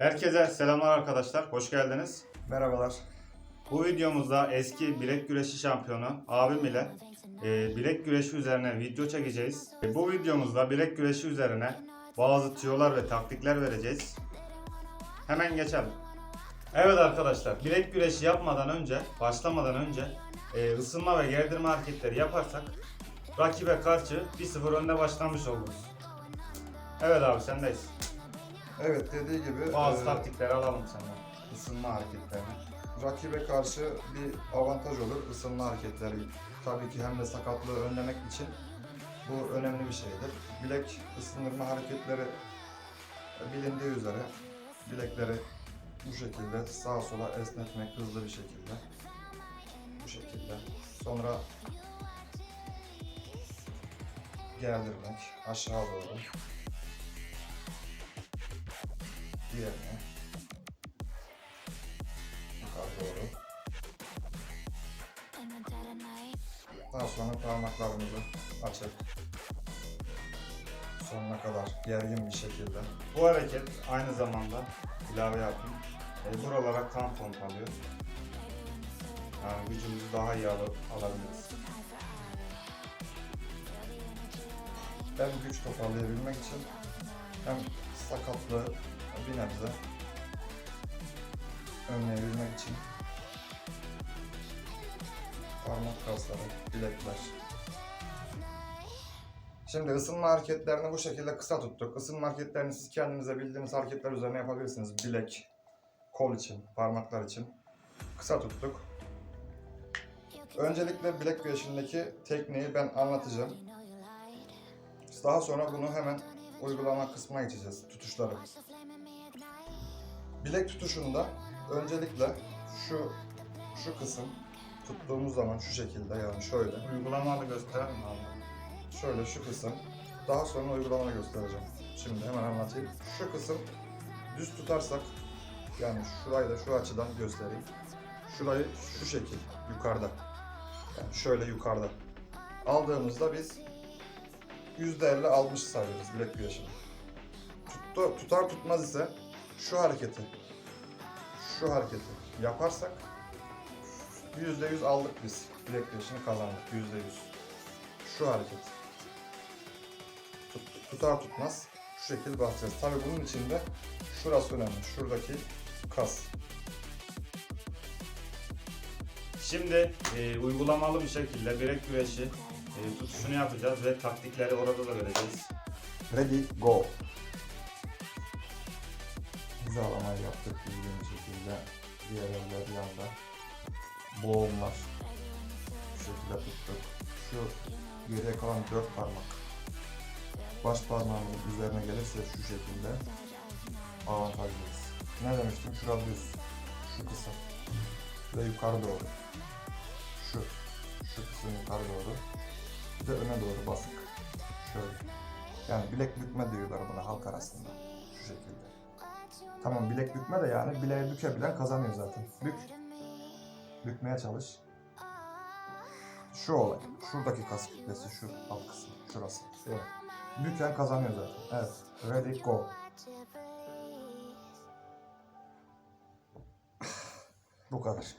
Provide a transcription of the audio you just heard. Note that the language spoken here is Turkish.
Herkese selamlar arkadaşlar, hoş geldiniz. Merhabalar. Bu videomuzda eski bilek güreşi şampiyonu abim ile e, bilek güreşi üzerine video çekeceğiz. E, bu videomuzda bilek güreşi üzerine bazı tüyolar ve taktikler vereceğiz. Hemen geçelim. Evet arkadaşlar, bilek güreşi yapmadan önce, başlamadan önce e, ısınma ve gerdirme hareketleri yaparsak rakibe karşı 1-0 önde başlamış oluruz. Evet abi sendeyiz. Evet dediği gibi Bazı e, taktikleri alalım senden. Isınma hareketlerini. rakibe karşı bir avantaj olur ısınma hareketleri. Tabii ki hem de sakatlığı önlemek için bu önemli bir şeydir. Bilek ısındırma hareketleri e, bilindiği üzere bilekleri bu şekilde sağa sola esnetmek hızlı bir şekilde. Bu şekilde. Sonra gerdirmek aşağı doğru. Diğerine. Yukarı doğru. Daha sonra parmaklarımızı açıp sonuna kadar gergin bir şekilde Bu hareket aynı zamanda ilave yapayım. E, buralara kan pompalıyor. Yani gücümüzü daha iyi alıp alabiliriz. hem güç toparlayabilmek için hem sakatlığı bir nebze önleyebilmek için parmak kasları, bilekler. Şimdi ısınma hareketlerini bu şekilde kısa tuttuk. Isınma hareketlerini siz kendinize bildiğiniz hareketler üzerine yapabilirsiniz. Bilek, kol için, parmaklar için. Kısa tuttuk. Öncelikle bilek güreşindeki tekniği ben anlatacağım. Daha sonra bunu hemen uygulama kısmına geçeceğiz. Tutuşları. Bilek tutuşunda öncelikle şu şu kısım tuttuğumuz zaman şu şekilde yani şöyle. Uygulamalı gösterelim mi abi? Şöyle şu kısım. Daha sonra uygulamada göstereceğim. Şimdi hemen anlatayım. Şu kısım düz tutarsak yani şurayı da şu açıdan göstereyim. Şurayı şu şekil yukarıda. Yani şöyle yukarıda. Aldığımızda biz %50 almış sayıyoruz bilek güreşini. Tuttu, tutar tutmaz ise şu hareketi şu hareketi yaparsak %100 aldık biz. Bilek kazandık %100 şu hareket. Tut- tutar tutmaz şu şekilde basacağız. Tabi bunun için de şurası önemli. Şuradaki kas. Şimdi e, uygulamalı bir şekilde bilek güreşi e, tutuşunu yapacağız ve taktikleri orada da vereceğiz. Ready, go. Hizalamayı yaptık düzgün bir şekilde. Diğer eller yanda. Boğumlar. Şu şekilde tuttuk. Şu geriye kalan dört parmak. Baş parmağımın üzerine gelirse şu şekilde avantajlıyız. Ne demiştim? Şura düz. Şu kısım. Ve yukarı doğru. Şu. Şu kısım yukarı doğru. Bir de öne doğru basık. Şöyle. Yani bilek bükme diyorlar buna halk arasında. Şu şekilde. Tamam bilek bükme de yani bileği bükebilen kazanıyor zaten. Bük. Bükmeye çalış. Şu olay. Şuradaki kas kütlesi şu alt kısım. Şurası. Evet. Büken kazanıyor zaten. Evet. Ready go. Bu kadar.